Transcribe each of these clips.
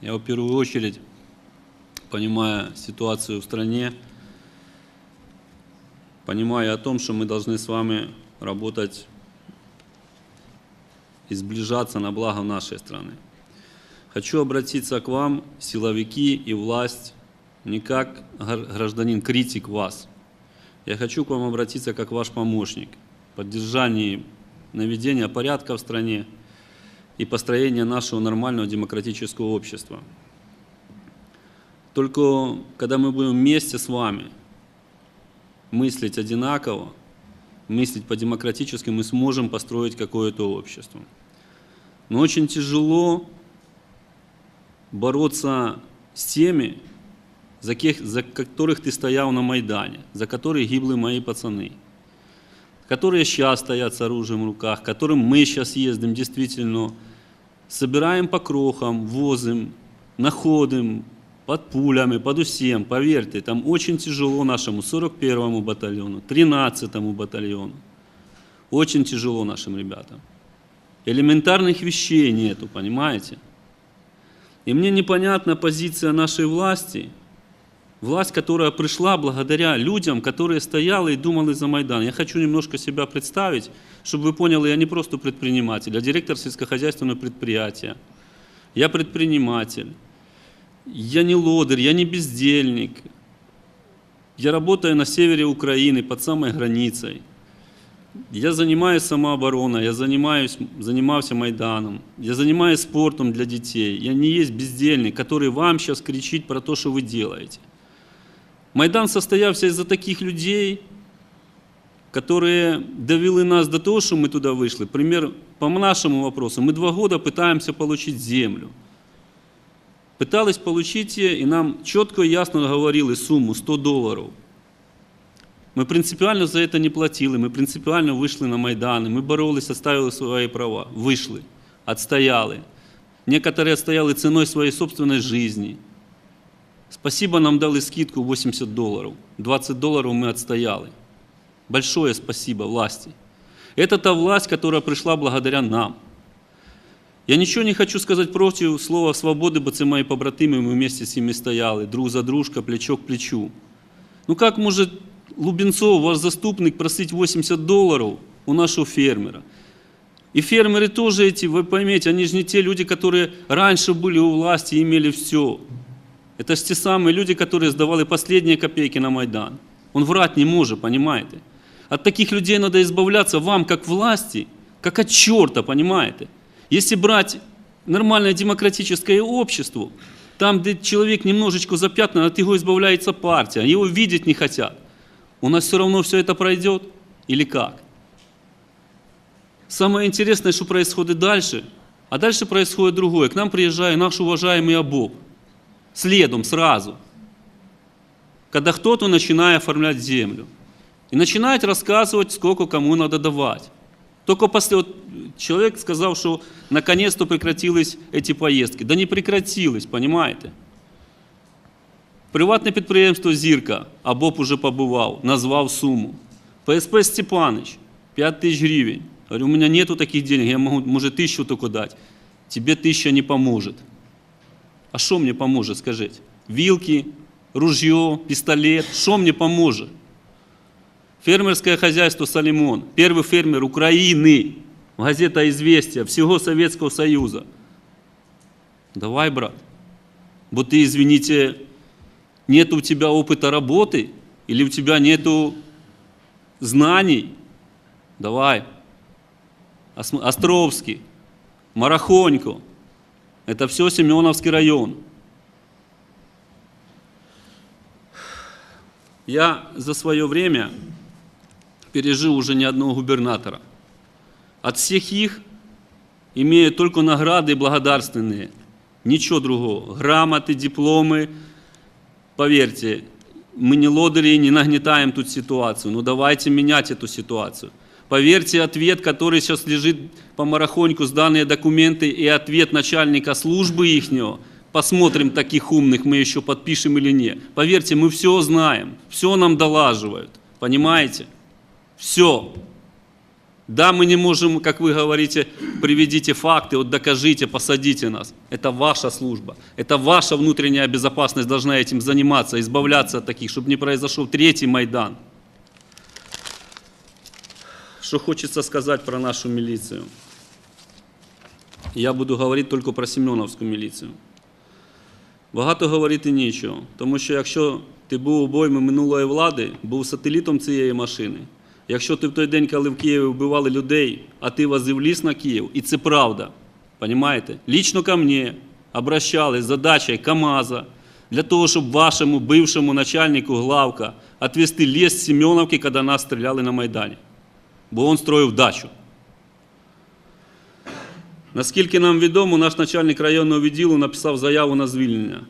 Я в первую очередь, понимая ситуацию в стране, понимая о том, что мы должны с вами работать и сближаться на благо нашей страны. Хочу обратиться к вам, силовики и власть, не как гр- гражданин, критик вас. Я хочу к вам обратиться как ваш помощник в поддержании наведения порядка в стране и построения нашего нормального демократического общества. Только когда мы будем вместе с вами мыслить одинаково, мыслить по-демократически, мы сможем построить какое-то общество. Но очень тяжело бороться с теми, за, кех- за которых ты стоял на Майдане, за которые гибли мои пацаны, которые сейчас стоят с оружием в руках, которым мы сейчас ездим действительно, собираем по крохам, возим, находим, под пулями, под усем, поверьте, там очень тяжело нашему 41-му батальону, 13-му батальону. Очень тяжело нашим ребятам. Элементарных вещей нету, понимаете? И мне непонятна позиция нашей власти, власть, которая пришла благодаря людям, которые стояли и думали за Майдан. Я хочу немножко себя представить, чтобы вы поняли, я не просто предприниматель, а директор сельскохозяйственного предприятия. Я предприниматель. Я не лодырь, я не бездельник. Я работаю на севере Украины, под самой границей. Я занимаюсь самообороной, я занимаюсь, занимался Майданом, я занимаюсь спортом для детей. Я не есть бездельник, который вам сейчас кричит про то, что вы делаете. Майдан состоявся из-за таких людей, которые довели нас до того, что мы туда вышли. Пример по нашему вопросу. Мы два года пытаемся получить землю. Пытались получить ее, и нам четко и ясно говорили сумму 100 долларов. Мы принципиально за это не платили, мы принципиально вышли на Майданы, мы боролись, отстаивали свои права, вышли, отстояли. Некоторые отстояли ценой своей собственной жизни. Спасибо, нам дали скидку 80 долларов. 20 долларов мы отстояли. Большое спасибо власти. Это та власть, которая пришла благодаря нам. Я нічого не хочу сказати проти слова свободи, бо це мої побратими, ми вместе з ними стояли, друг за дружка, плечо к плечу. Ну как может Лубенцов, ваш заступник, просить 80 долларов у нашего фермера? И фермеры тоже эти, вы поймете, они же не те люди, которые раньше были у власти и имели все. Это же те самые люди, которые сдавали последние копейки на Майдан. Он врать не может, понимаете? От таких людей надо избавляться вам, как власти, как от черта, понимаете? Если брать нормальное демократическое общество, там, где человек немножечко запятнан, от его избавляется партия, его видеть не хотят. У нас все равно все это пройдет или как? Самое интересное, что происходит дальше, а дальше происходит другое. К нам приезжает наш уважаемый Абоб, следом, сразу, когда кто-то начинает оформлять землю и начинает рассказывать, сколько кому надо давать. Только после вот человек сказал, что наконец-то прекратились эти поездки. Да не прекратились, понимаете? Приватне підприємство Зірка, а Боб уже побывал, назвал сумму. ПСП Степаныч, 5 тысяч гривен. Говорю, у меня нету таких денег, я могу, может, тысячу только дать. Тебе тысяча не поможет. А что мне поможет, скажите? Вилки, ружье, пистолет, что мне поможет? Фермерское хозяйство «Салимон», первый фермер Украины, газета «Известия», всего Советского Союза. Давай, брат. Бо ты, извините, нет у тебя опыта работы или у тебя нету знаний. Давай. Ос- Островский, Марахонько. Это все Семеновский район. Я за свое время пережил уже ни одного губернатора. От всех их имею только награды благодарственные. Ничего другого. Грамоты, дипломы. Поверьте, мы не лодыри не нагнетаем тут ситуацию. Но давайте менять эту ситуацию. Поверьте, ответ, который сейчас лежит по марахоньку, сданные документы и ответ начальника службы ихнего, посмотрим, таких умных мы еще подпишем или нет. Поверьте, мы все знаем, все нам долаживают. Понимаете? Все. Да, мы не можем, как вы говорите, приведите факты, вот докажите, посадите нас. Это ваша служба, это ваша внутренняя безопасность должна этим заниматься, избавляться от таких, чтобы не произошел третий Майдан. Что хочется сказать про нашу милицию? Я буду говорити тільки про Семеновську міліцію. Багато говорити нічого, тому що якщо ти був обойми минулої влади, був сателітом цієї машини, якщо ти в той день, коли в Києві вбивали людей, а ти возив ліс на Київ, і це правда, понимаете? Лично ко мне обращались задачею КАМАЗа для того, щоб вашому бившому начальнику главка отвести ліс з Семеновки, коли нас стріляли на Майдані. Бо він строїв дачу. Наскільки нам відомо, наш начальник районного відділу написав заяву на звільнення.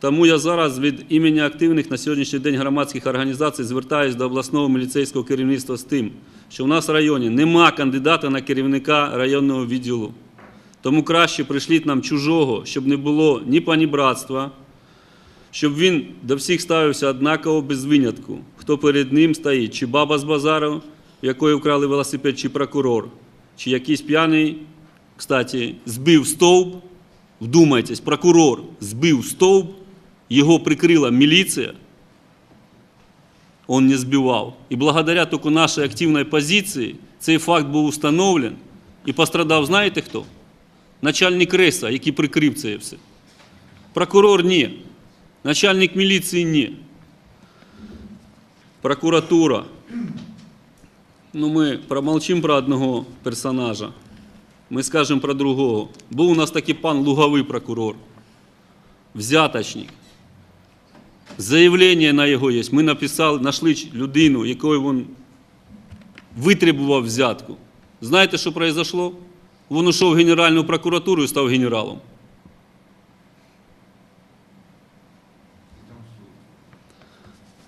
Тому я зараз від імені активних на сьогоднішній день громадських організацій звертаюся до обласного міліцейського керівництва з тим, що в нас в районі нема кандидата на керівника районного відділу. Тому краще прийшліть нам чужого, щоб не було ні панібратства, щоб він до всіх ставився однаково без винятку. Хто перед ним стоїть, чи баба з базару, якої вкрали велосипед, чи прокурор, чи якийсь п'яний кстати, збив стовп, вдумайтесь, прокурор збив стовп, його прикрила міліція, он не збивав. І благодаря тільки нашій активній позиції цей факт був установлен і пострадав, знаєте хто? Начальник РЕСа, який прикрив це все. Прокурор ні. Начальник міліції ні. Прокуратура. Ну, ми промолчимо про одного персонажа. Ми скажемо про другого. Був у нас такий пан луговий прокурор, взяточник. Заявлення на його є. Ми написали, знайшли людину, якою він витребував взятку. Знаєте, що произошло? Він ушов в Генеральну прокуратуру і став генералом.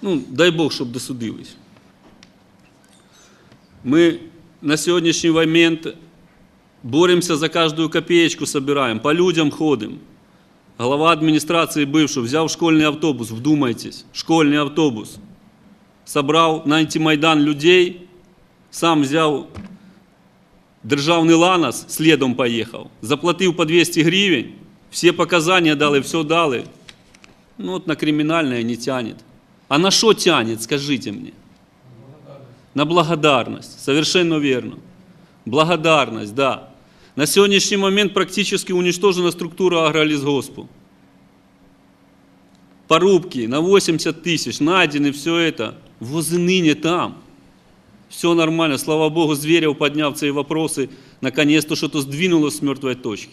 Ну, дай Бог, щоб досудились. Ми на сьогоднішній момент боремся за каждую копеечку, собираем, по людям ходим. Глава администрации бывший взял школьный автобус, вдумайтесь, школьный автобус. Собрал на антимайдан людей, сам взяв державний ланос, слідом поїхав, заплатив по 200 гривень, всі показання дали, все дали. Ну от на кримінальне не тянет. А на що тянет, скажите мне? На благодарность, совершенно верно. Благодарность, да. На сегодняшний момент практически уничтожена структура агролесгоспу. Порубки на 80 тысяч, найдены все это. Возле ныне там. Все нормально, слава Богу, Зверев подняв ці вопроси, наконец-то что-то сдвинулось с мертвой точки.